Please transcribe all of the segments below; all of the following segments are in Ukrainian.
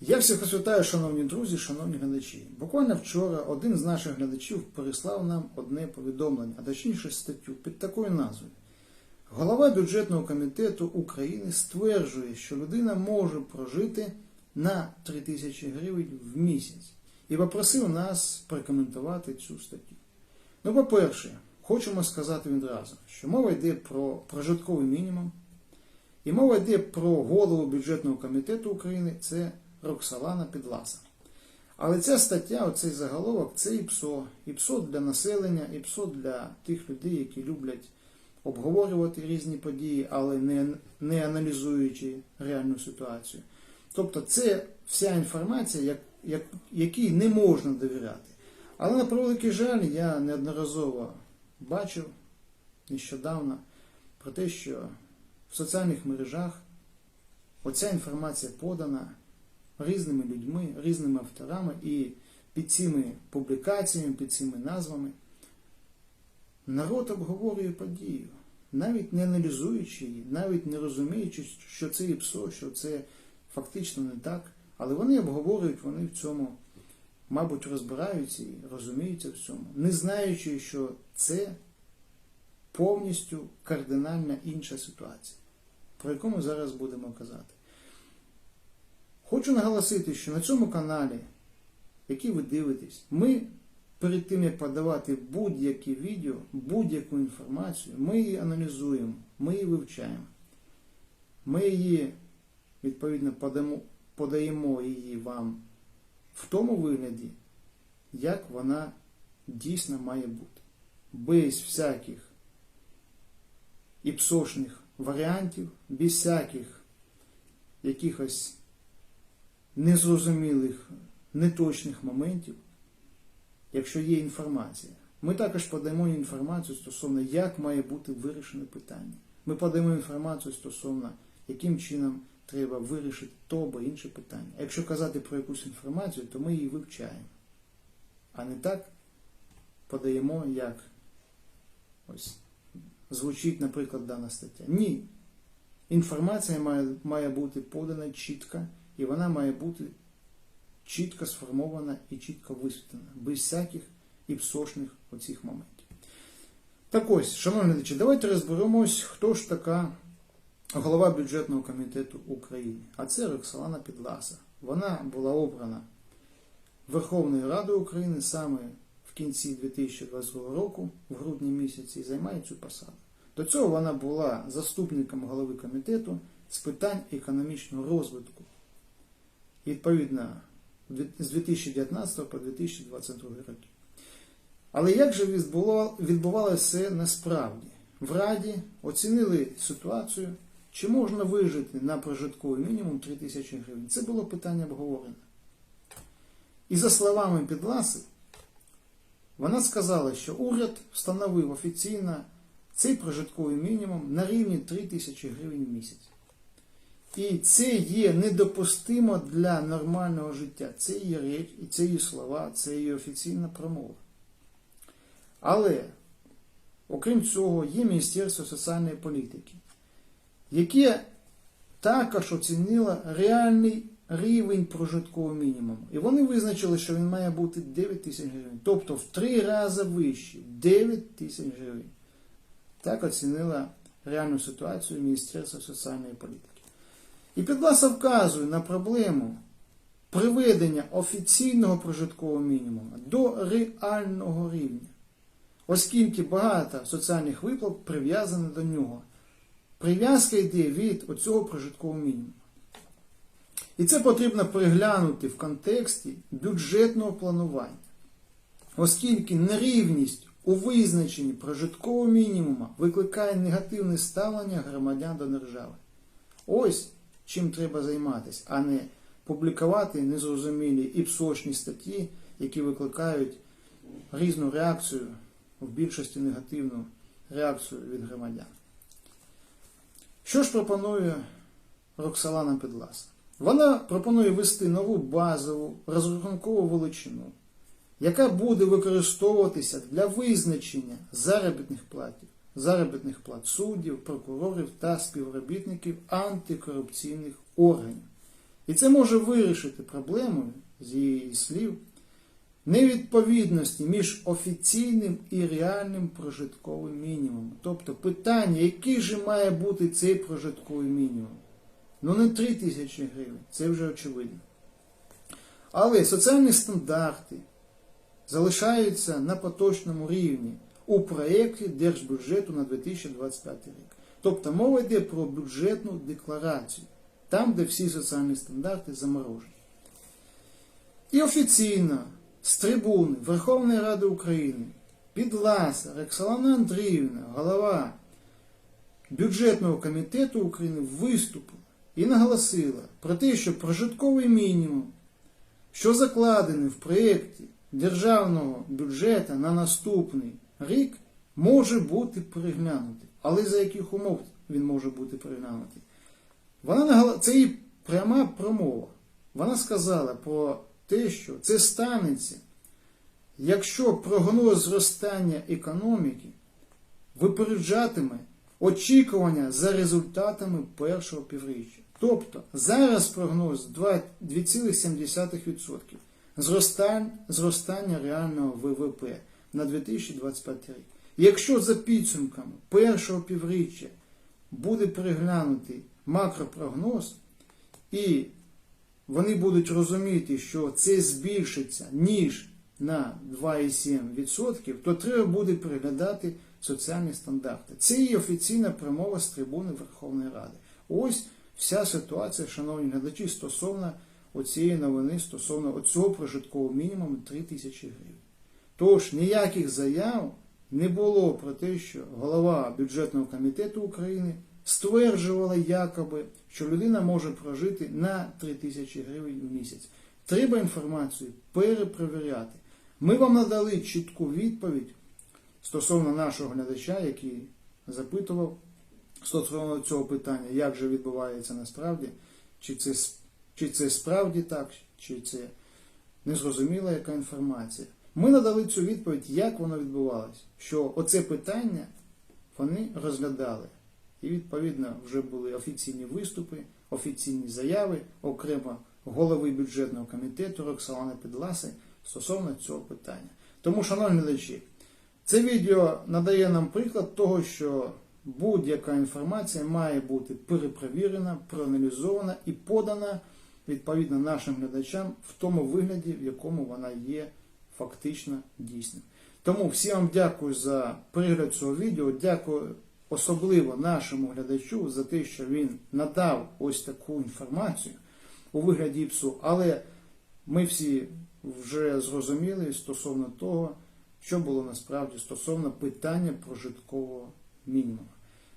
Я всіх вітаю, шановні друзі, шановні глядачі. Буквально вчора один з наших глядачів переслав нам одне повідомлення, а точніше статтю під такою назвою. Голова бюджетного комітету України стверджує, що людина може прожити на 3 тисячі гривень в місяць і попросив нас прокоментувати цю статтю. Ну, по-перше, хочемо сказати відразу, що мова йде про прожитковий мінімум, і мова йде про голову бюджетного комітету України, це Роксолана Підласа. Але ця стаття, оцей заголовок, це ІПСО. ІПСО для населення, ІПСО для тих людей, які люблять обговорювати різні події, але не, не аналізуючи реальну ситуацію. Тобто це вся інформація, як, як, якій не можна довіряти. Але на превеликий жаль, я неодноразово бачив нещодавно про те, що в соціальних мережах оця інформація подана різними людьми, різними авторами, і під цими публікаціями, під цими назвами народ обговорює подію, навіть не аналізуючи її, навіть не розуміючи, що це ІПСО, що це фактично не так. Але вони обговорюють, вони в цьому, мабуть, розбираються і розуміються в цьому, не знаючи, що це повністю кардинальна інша ситуація, про яку ми зараз будемо казати. Хочу наголосити, що на цьому каналі, який ви дивитесь, ми перед тим, як подавати будь-які відео, будь-яку інформацію, ми її аналізуємо, ми її вивчаємо. Ми її, відповідно, подамо, подаємо її вам в тому вигляді, як вона дійсно має бути. Без всяких іпсошних варіантів, без всяких якихось незрозумілих, неточних моментів, якщо є інформація. Ми також подаємо інформацію стосовно, як має бути вирішене питання. Ми подаємо інформацію стосовно, яким чином треба вирішити то або інше питання. А якщо казати про якусь інформацію, то ми її вивчаємо. А не так подаємо, як ось звучить, наприклад, дана стаття. Ні. Інформація має, має бути подана чітко, і вона має бути чітко сформована і чітко висвітлена, без всяких іпсошних оцих моментів. Так ось, шановні глядачі, давайте розберемось, хто ж така голова бюджетного комітету України. А це Роксолана Підласа. Вона була обрана Верховною Радою України саме в кінці 2022 року, в грудні місяці, і займає цю посаду. До цього вона була заступником голови комітету з питань економічного розвитку. Відповідно, з 2019 по 2022 роки. Але як же відбувалося все насправді? В Раді оцінили ситуацію, чи можна вижити на прожитковий мінімум 3 тисячі гривень. Це було питання обговорене. І за словами Підласи, вона сказала, що уряд встановив офіційно цей прожитковий мінімум на рівні 3 тисячі гривень в місяць. І це є недопустимо для нормального життя. Це її речі, і це її слова, це її офіційна промова. Але, окрім цього, є Міністерство соціальної політики, яке також оцінило реальний рівень прожиткового мінімуму. І вони визначили, що він має бути 9 тисяч гривень. Тобто в три рази вище 9 тисяч гривень. Так оцінила реальну ситуацію Міністерства соціальної політики. І Підласа вказує на проблему приведення офіційного прожиткового мінімуму до реального рівня, оскільки багато соціальних виплат прив'язані до нього. Прив'язка йде від оцього прожиткового мінімуму. І це потрібно переглянути в контексті бюджетного планування, оскільки нерівність у визначенні прожиткового мінімуму викликає негативне ставлення громадян до держави. Ось чим треба займатися, а не публікувати незрозумілі і псочні статті, які викликають різну реакцію, в більшості негативну реакцію від громадян. Що ж пропонує Роксолана Підласа? Вона пропонує ввести нову базову розрахункову величину, яка буде використовуватися для визначення заробітних платів заробітних плат суддів, прокурорів та співробітників антикорупційних органів. І це може вирішити проблему з її слів невідповідності між офіційним і реальним прожитковим мінімумом. Тобто питання, який же має бути цей прожитковий мінімум? Ну не 3 тисячі гривень, це вже очевидно. Але соціальні стандарти залишаються на поточному рівні у проєкті Держбюджету на 2025 рік. Тобто мова йде про бюджетну декларацію, там, де всі соціальні стандарти заморожені. І офіційно з трибуни Верховної Ради України Підласа Роксолана Андріївна, голова бюджетного комітету України, виступила і наголосила про те, що прожитковий мінімум, що закладений в проєкті державного бюджету на наступний рік, може бути переглянутий. Але за яких умов він може бути переглянутий? Вона це її пряма промова. Вона сказала про те, що це станеться, якщо прогноз зростання економіки випереджатиме очікування за результатами першого півріччя. Тобто зараз прогноз 2,7% зростань- зростання реального ВВП на 2025 рік. Якщо за підсумками першого півріччя буде переглянутий макропрогноз, і вони будуть розуміти, що це збільшиться ніж на 2,7%, то треба буде переглядати соціальні стандарти. Це і офіційна промова з трибуни Верховної Ради. Ось вся ситуація, шановні глядачі, стосовно оцієї новини, стосовно оцього прожиткового мінімуму 3 тисячі гривень. Тож ніяких заяв не було про те, що голова бюджетного комітету України стверджувала якоби, що людина може прожити на 3 тисячі гривень в місяць. Треба інформацію перепровіряти. Ми вам надали чітку відповідь стосовно нашого глядача, який запитував стосовно цього питання, як же відбувається насправді, чи це, чи це справді так, чи це незрозуміла яка інформація. Ми надали цю відповідь, як воно відбувалося, що оце питання вони розглядали. І відповідно вже були офіційні виступи, офіційні заяви, окремо голови бюджетного комітету Роксолани Підласи стосовно цього питання. Тому, шановні глядачі, це відео надає нам приклад того, що будь-яка інформація має бути перепровірена, проаналізована і подана відповідно нашим глядачам в тому вигляді, в якому вона є фактично дійсним. Тому всім вам дякую за перегляд цього відео. Дякую особливо нашому глядачу за те, що він надав ось таку інформацію у вигляді ІПСУ. Але ми всі вже зрозуміли стосовно того, що було насправді стосовно питання прожиткового мінімуму.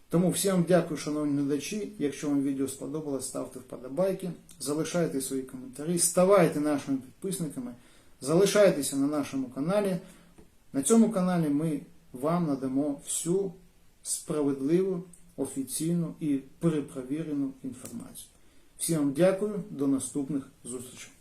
Тому всім вам дякую, шановні глядачі. Якщо вам відео сподобалось, ставте вподобайки, залишайте свої коментарі, ставайте нашими підписниками, залишайтеся на нашому каналі. На цьому каналі ми вам надамо всю справедливу, офіційну і перепровірену інформацію. Всім вам дякую, до наступних зустрічей.